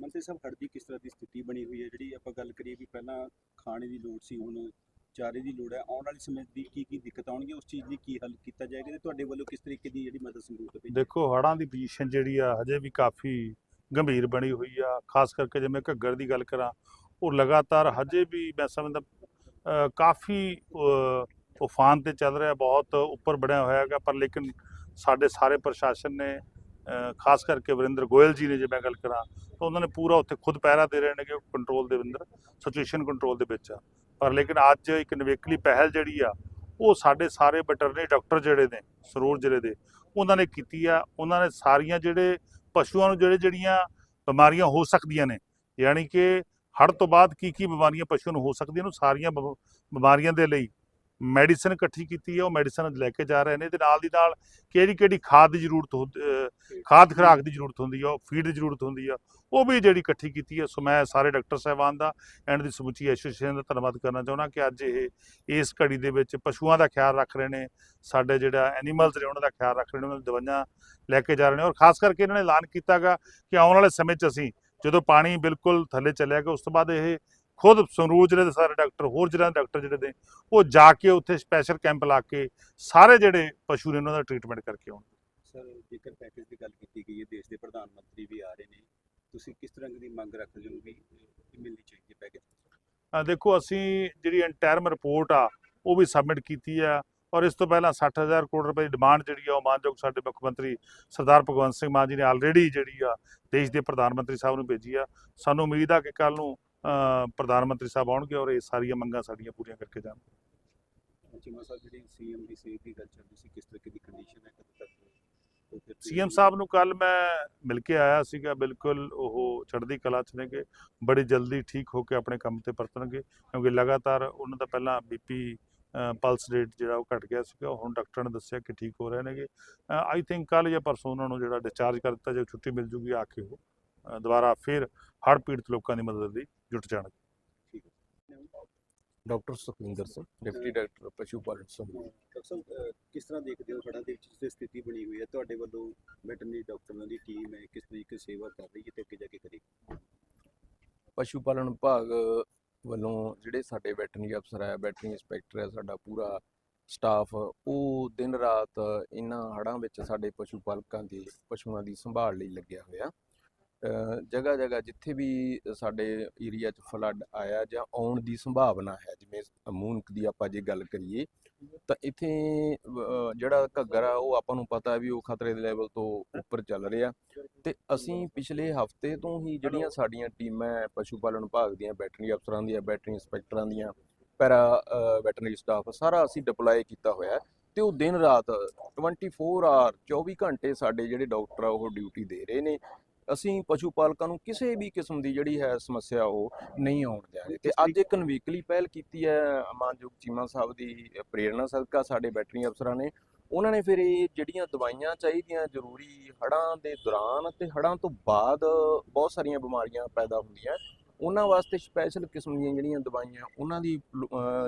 ਮੰਤਰੀ ਸਾਹਿਬ, ਹੜ੍ਹ ਦੀ ਕਿਸ ਤਰ੍ਹਾਂ ਦੀ ਸਥਿਤੀ ਬਣੀ ਹੋਈ ਹੈ? ਜਿਹੜੀ ਆਪਾਂ ਗੱਲ ਕਰੀਏ ਵੀ ਪਹਿਲਾਂ ਖਾਣੇ ਦੀ ਲੋੜ ਸੀ, ਹੁਣ ਚਾਰੇ ਦੀ ਲੋੜ ਹੈ। ਆਉਣ ਵਾਲੇ ਸਮੇਂ ਦੀ ਕੀ ਕੀ ਦਿੱਕਤ ਆਉਣਗੀ ਉਸ ਚੀਜ਼ ਦੀ ਕੀ ਹੱਲ ਕੀਤਾ ਜਾਏਗਾ? ਤੇ ਤੁਹਾਡੇ ਵੱਲੋਂ ਕਿਸ ਤਰੀਕੇ ਦੀ ਜਿਹੜੀ ਮਦਦ ਸੰਗਰੂਰ ਤੋਂ ਦੇਖੋ, ਹੜ੍ਹਾਂ ਦੀ ਪੋਜੀਸ਼ਨ ਜਿਹੜੀ ਆ, ਹਜੇ ਵੀ ਕਾਫੀ ਗੰਭੀਰ ਬਣੀ ਹੋਈ ਆ। ਖਾਸ ਕਰਕੇ ਜੇ ਮੈਂ ਘੱਗਰ ਦੀ ਗੱਲ ਕਰਾਂ, ਉਹ ਲਗਾਤਾਰ ਹਜੇ ਵੀ ਮੈਂ ਸਮਝਦਾ ਕਾਫੀ ਤੂਫਾਨ ਤੇ ਚੱਲ ਰਿਹਾ। ਬਹੁਤ ਉੱਪਰ ਬਣਿਆ ਹੋਇਆ ਹੈਗਾ, ਪਰ ਲੇਕਿਨ ਸਾਡੇ ਸਾਰੇ ਪ੍ਰਸ਼ਾਸਨ ਨੇ ਖਾਸ ਕਰਕੇ ਵਰਿੰਦਰ ਗੋਇਲ ਜੀ ਨੇ ਜੇ ਮੈਂ ਗੱਲ ਕਰਾਂ, ਤਾਂ ਉਹਨਾਂ ਨੇ ਪੂਰਾ ਉੱਥੇ ਖੁਦ ਪਹਿਰਾ ਦੇ ਰਹੇ ਨੇ ਕਿ ਕੰਟਰੋਲ ਦੇ ਅੰਦਰ ਸਿਚੁਏਸ਼ਨ ਕੰਟਰੋਲ ਦੇ ਵਿੱਚ ਆ। ਪਰ ਲੇਕਿਨ ਅੱਜ ਇੱਕ ਨਿਵੇਕਲੀ ਪਹਿਲ ਜਿਹੜੀ ਆ, ਉਹ ਸਾਡੇ ਸਾਰੇ ਵੈਟਰਨਰੀ ਡਾਕਟਰ ਜਿਹੜੇ ਨੇ, ਸਰੋਰ ਜ਼ਿਲ੍ਹੇ ਦੇ ਉਹਨਾਂ ਨੇ ਕੀਤੀ ਆ। ਉਹਨਾਂ ਨੇ ਸਾਰੀਆਂ ਜਿਹੜੇ ਪਸ਼ੂਆਂ ਨੂੰ ਜਿਹੜੇ ਜਿਹੜੀਆਂ ਬਿਮਾਰੀਆਂ ਹੋ ਸਕਦੀਆਂ ਨੇ, ਯਾਨੀ ਕਿ ਹੜ੍ਹ ਤੋਂ ਬਾਅਦ ਕੀ ਕੀ ਬਿਮਾਰੀਆਂ ਪਸ਼ੂ ਨੂੰ ਹੋ ਸਕਦੀਆਂ ਨੇ ਸਾਰੀਆਂ ਬਿਮ- ਬਿਮਾਰੀਆਂ ਦੇ ਲਈ ਮੈਡੀਸਨ ਇਕੱਠੀ ਕੀਤੀ ਹੈ ਉਹ ਮੈਡੀਸਨ ਲੈ ਕੇ ਜਾ ਰਹੇ ਨੇ। ਤੇ ਨਾਲ ਦੀ ਨਾਲ ਕਿਹੜੀ ਕਿਹੜੀ ਖਾਦ ਦੀ ਜ਼ਰੂਰਤ ਹੁੰਦੀ ਖਾਦ ਖੁਰਾਕ ਦੀ ਜ਼ਰੂਰਤ ਹੁੰਦੀ ਆ ਫੀਡ ਦੀ ਜ਼ਰੂਰਤ ਹੁੰਦੀ ਆ, ਉਹ ਵੀ ਜਿਹੜੀ ਇਕੱਠੀ ਕੀਤੀ ਹੈ ਸੋ ਮੈਂ ਸਾਰੇ ਡਾਕਟਰ ਸਾਹਿਬਾਨ ਦਾ ਐਂਡ ਦੀ ਸਮੁੱਚੀ ਐਸੋਸੀਏਸ਼ਨ ਦਾ ਧੰਨਵਾਦ ਕਰਨਾ ਚਾਹੁੰਦਾ ਕਿ ਅੱਜ ਇਹ, ਇਸ ਘੜੀ ਦੇ ਵਿੱਚ ਪਸ਼ੂਆਂ ਦਾ ਖਿਆਲ ਰੱਖ ਰਹੇ ਨੇ, ਸਾਡੇ ਜਿਹੜਾ ਐਨੀਮਲਸ ਨੇ ਉਹਨਾਂ ਦਾ ਖਿਆਲ ਰੱਖ ਰਹੇ ਨੇ, ਉਹਨਾਂ ਦੀ ਦਵਾਈਆਂ ਲੈ ਕੇ ਜਾ ਰਹੇ ਨੇ ਔਰ ਖਾਸ ਕਰਕੇ ਇਹਨਾਂ ਨੇ ਐਲਾਨ ਕੀਤਾਗਾ ਕਿ ਆਉਣ ਵਾਲੇ ਸਮੇਂ 'ਚ ਅਸੀਂ ਜਦੋਂ ਪਾਣੀ ਬਿਲਕੁਲ ਥੱਲੇ ਚੱਲਿਆ ਗਿਆ ਉਸ ਤੋਂ ਬਾਅਦ ਇਹ ਖੁਦ ਸੰਗਰੂਰ ਜ਼ਿਲ੍ਹੇ ਦੇ ਸਾਰੇ ਡਾਕਟਰ, ਹੋਰ ਜ਼ਿਲ੍ਹਿਆਂ ਦੇ ਡਾਕਟਰ ਜਿਹੜੇ ਨੇ, ਉਹ ਜਾ ਕੇ ਉੱਥੇ ਸਪੈਸ਼ਲ ਕੈਂਪ ਲਾ ਕੇ ਸਾਰੇ ਜਿਹੜੇ ਪਸ਼ੂ ਨੇ ਉਹਨਾਂ ਦਾ ਟ੍ਰੀਟਮੈਂਟ ਕਰਕੇ ਆਉਣਗੇ ਸਰ ਜੇਕਰ ਪੈਕੇਜ ਦੀ ਗੱਲ ਕੀਤੀ ਗਈ ਹੈ ਦੇਸ਼ ਦੇ ਪ੍ਰਧਾਨ ਮੰਤਰੀ ਵੀ ਆ ਰਹੇ ਨੇ ਤੁਸੀਂ ਕਿਸ ਤਰ੍ਹਾਂ ਦੀ ਮੰਗ ਰੱਖਦੇ ਹੋ ਵੀ ਮਿਲਣੀ ਚਾਹੀਦੀ ਹੈ ਪੈਕੇਜ ਦੇਖੋ ਅਸੀਂ ਜਿਹੜੀ ਇੰਟਰਮ ਰਿਪੋਰਟ ਆ ਉਹ ਵੀ ਸਬਮਿਟ ਕੀਤੀ ਆ ਔਰ ਇਸ ਤੋਂ ਪਹਿਲਾਂ 60000 ਕਰੋੜ ਰੁਪਏ ਦੀ ਡਿਮਾਂਡ ਜਿਹੜੀ ਆ ਉਹ ਮਾਨਯੋਗ ਸਾਡੇ ਮੁੱਖ ਮੰਤਰੀ ਸਰਦਾਰ ਭਗਵੰਤ ਸਿੰਘ ਮਾਨ ਜੀ ਨੇ ਆਲਰੇਡੀ ਜਿਹੜੀ ਆ ਦੇਸ਼ ਦੇ ਪ੍ਰਧਾਨ ਮੰਤਰੀ ਸਾਹਿਬ ਨੂੰ ਭੇਜੀ ਆ। ਸਾਨੂੰ ਉਮੀਦ ਆ ਕਿ ਕੱਲ ਨੂੰ ਪ੍ਰਧਾਨ ਮੰਤਰੀ ਸਾਹਿਬ ਆਉਣਗੇ ਔਰ ਇਹ ਸਾਰੀਆਂ ਮੰਗਾਂ ਸਾਡੀਆਂ ਪੂਰੀਆਂ ਕਰਕੇ ਜਾਣਗੇ। ਚੀਮਾ ਸਾਹਿਬ ਜਿਹੜੀ ਸੀਐਮ ਦੀ ਸਿਹਤ ਦੀ ਗੱਲ ਚੱਲ ਰਹੀ ਸੀ ਕਿਸ ਤਰੀਕੇ ਦੀ ਕੰਡੀਸ਼ਨ ਹੈ ਕਦੋਂ ਤੱਕ ਸੀਐਮ ਸਾਹਿਬ ਨੂੰ ਕੱਲ ਮੈਂ ਮਿਲ ਕੇ ਆਇਆ ਸੀਗਾ, ਬਿਲਕੁਲ ਉਹ ਚੜ੍ਹਦੀ ਕਲਾ ਚ ਨੇਗੇ, ਬੜੀ ਜਲਦੀ ਠੀਕ ਹੋ ਕੇ ਆਪਣੇ ਕੰਮ ਤੇ ਪਰਤਣਗੇ, ਕਿਉਂਕਿ ਲਗਾਤਾਰ ਉਹਨਾਂ ਦਾ ਪਹਿਲਾਂ ਬੀਪੀ ਪਲਸ ਰੇਟ ਜਿਹੜਾ ਉਹ ਘਟ ਗਿਆ ਸੀਗਾ, ਹੁਣ ਡਾਕਟਰ ਨੇ ਦੱਸਿਆ ਕਿ ਠੀਕ ਹੋ ਰਹੇ ਨੇਗੇ। ਆਈ ਥਿੰਕ ਕੱਲ ਜਾਂ ਪਰਸੋਂ ਉਹਨਾਂ ਨੂੰ ਜਿਹੜਾ ਡਿਸਚਾਰਜ ਕਰ ਦਿੱਤਾ ਜੇ, ਛੁੱਟੀ ਮਿਲ ਜੂਗੀ, ਆ ਕੇ ਉਹ ਦੁਬਾਰਾ ਫਿਰ ਹੜ੍ਹ ਪੀੜਤ ਲੋਕਾਂ ਦੀ ਮਦਦ ਲਈ ਜੁਟ ਜਾਣਗੇ। Doctor Sukhwinder Singh, deputy director ਪਸ਼ੂ ਪਾਲਣ ਸਮੂਹ ਡਾਕਟਰ ਸਾਹਿਬ ਕਿਸ ਤਰ੍ਹਾਂ ਦੇਖਦੇ ਹੋ ਹੜ੍ਹਾਂ ਦੇ ਵਿੱਚ ਸਥਿਤੀ ਬਣੀ ਹੋਈ ਹੈ? ਤੁਹਾਡੇ ਵੱਲੋਂ ਵੈਟਰਨਰੀ ਡਾਕਟਰਾਂ ਦੀ ਟੀਮ ਹੈ, ਕਿਸ ਤਰੀਕੇ ਸੇਵਾ ਕਰ ਰਹੀ ਹੈ ਤੇ ਅੱਗੇ ਜਾ ਕੇ ਕਰੇਗੀ ਪਸ਼ੂ ਪਾਲਣ ਵਿਭਾਗ ਵੱਲੋਂ ਜਿਹੜੇ ਸਾਡੇ ਵੈਟਰਨਰੀ ਅਫਸਰ ਹੈ, ਵੈਟਰਨਰੀ ਇੰਸਪੈਕਟਰ ਹੈ, ਸਾਡਾ ਪੂਰਾ ਸਟਾਫ, ਉਹ ਦਿਨ ਰਾਤ ਇਹਨਾਂ ਹੜਾਂ ਵਿੱਚ ਸਾਡੇ ਪਸ਼ੂ ਪਾਲਕਾਂ ਦੀ, ਪਸ਼ੂਆਂ ਦੀ ਸੰਭਾਲ ਲਈ ਲੱਗਿਆ ਹੋਇਆ। ਜਗ੍ਹਾ ਜਗ੍ਹਾ ਜਿੱਥੇ ਵੀ ਸਾਡੇ ਏਰੀਆ 'ਚ ਫਲੱਡ ਆਇਆ ਜਾਂ ਆਉਣ ਦੀ ਸੰਭਾਵਨਾ ਹੈ, ਜਿਵੇਂ ਮੂਨਕ ਦੀ ਆਪਾਂ ਜੇ ਗੱਲ ਕਰੀਏ, ਤਾਂ ਇੱਥੇ ਜਿਹੜਾ ਘੱਗਰ ਆ, ਉਹ ਆਪਾਂ ਨੂੰ ਪਤਾ ਵੀ ਉਹ ਖਤਰੇ ਦੇ ਲੈਵਲ ਤੋਂ ਉੱਪਰ ਚੱਲ ਰਿਹਾ। ਤੇ ਅਸੀਂ ਪਿਛਲੇ ਹਫ਼ਤੇ ਤੋਂ ਹੀ ਜਿਹੜੀਆਂ ਸਾਡੀਆਂ ਟੀਮਾਂ ਪਸ਼ੂ ਪਾਲਣ ਵਿਭਾਗ ਦੀਆਂ ਵੈਟਰਨਰੀ ਅਫਸਰਾਂ ਦੀਆਂ ਵੈਟਰਨਰੀ ਇੰਸਪੈਕਟਰਾਂ ਦੀਆਂ ਪੈਰਾ ਵੈਟਰਨਰੀ ਸਟਾਫ ਸਾਰਾ ਅਸੀਂ ਡਿਪਲੋਏ ਕੀਤਾ ਹੋਇਆ ਤੇ ਉਹ ਦਿਨ ਰਾਤ 24 ਆਰ 24 ਘੰਟੇ ਸਾਡੇ ਜਿਹੜੇ ਡਾਕਟਰ ਆ, ਉਹ ਡਿਊਟੀ ਦੇ ਰਹੇ ਨੇ। ਅਸੀਂ ਪਸ਼ੂ ਪਾਲਕਾਂ ਨੂੰ ਕਿਸੇ ਵੀ ਕਿਸਮ ਦੀ ਜਿਹੜੀ ਹੈ ਸਮੱਸਿਆ ਉਹ ਨਹੀਂ ਆਉਣ ਦਿਆਂਗੇ ਤੇ ਅੱਜ ਇੱਕ ਨਵੀਕਲੀ ਪਹਿਲ ਕੀਤੀ ਹੈ ਮਾਨਯੋਗ ਚੀਮਾ ਸਾਹਿਬ ਦੀ ਪ੍ਰੇਰਣਾ ਸਦਕਾ ਸਾਡੇ ਵੈਟਰਨਰੀ ਅਫਸਰਾਂ ਨੇ। ਉਹਨਾਂ ਨੇ ਫਿਰ ਇਹ ਜਿਹੜੀਆਂ ਦਵਾਈਆਂ ਚਾਹੀਦੀਆਂ ਜ਼ਰੂਰੀ ਹੜ੍ਹਾਂ ਦੇ ਦੌਰਾਨ ਤੇ ਹੜ੍ਹਾਂ ਤੋਂ ਬਾਅਦ ਬਹੁਤ ਸਾਰੀਆਂ ਬਿਮਾਰੀਆਂ ਪੈਦਾ ਹੁੰਦੀਆਂ। ਉਹਨਾਂ ਵਾਸਤੇ ਸਪੈਸ਼ਲ ਕਿਸਮ ਦੀਆਂ ਜਿਹੜੀਆਂ ਦਵਾਈਆਂ ਉਹਨਾਂ ਦੀ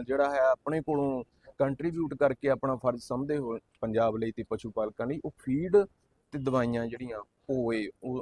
ਜਿਹੜਾ ਹੈ ਆਪਣੇ ਕੋਲੋਂ ਕੰਟਰੀਬਿਊਟ ਕਰਕੇ ਆਪਣਾ ਫਰਜ਼ ਸਮਝਦੇ ਹੋਏ ਪੰਜਾਬ ਲਈ ਤੇ ਪਸ਼ੂ ਪਾਲਕਾਂ ਲਈ ਉਹ ਫੀਡ ਤੇ ਦਵਾਈਆਂ ਜਿਹੜੀਆਂ ਉਹ